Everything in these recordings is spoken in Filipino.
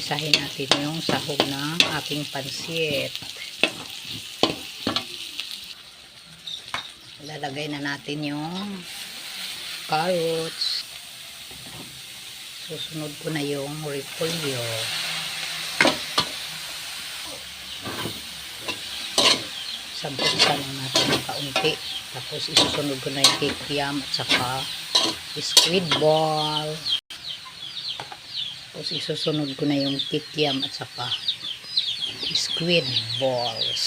Isahin natin yung sahog ng ating pansit. Lalagay na natin yung carrots. Susunod ko na yung repolyo. Sabuksan lang natin ng kaunti. Tapos isusunod ko na yung kikiam at saka squid ball. Tapos isusunod ko na yung kikiam at saka squid balls.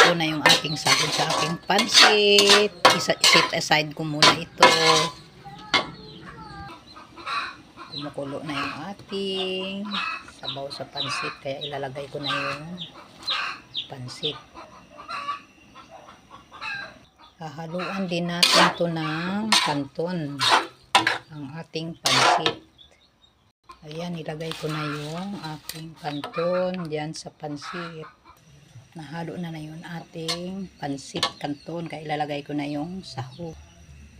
Ito na yung ating sahod sa aking pansit. Isa, aside ko muna ito. Kumukulo na yung ating sabaw sa pansit. Kaya ilalagay ko na yung pansit. Hahaluan din natin ito ng kanton. Ang ating pansit. Ayan, ilagay ko na yung aking kanton dyan sa pansit nahalo na na yun ating pansit kanton kaya ilalagay ko na yung sahog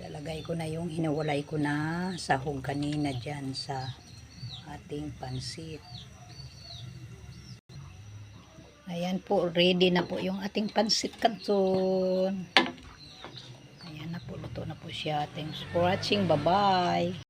ilalagay ko na yung hinawalay ko na sahog kanina dyan sa ating pansit ayan po ready na po yung ating pansit kanton. Ayan na po luto na po siya. Thanks for watching. Bye bye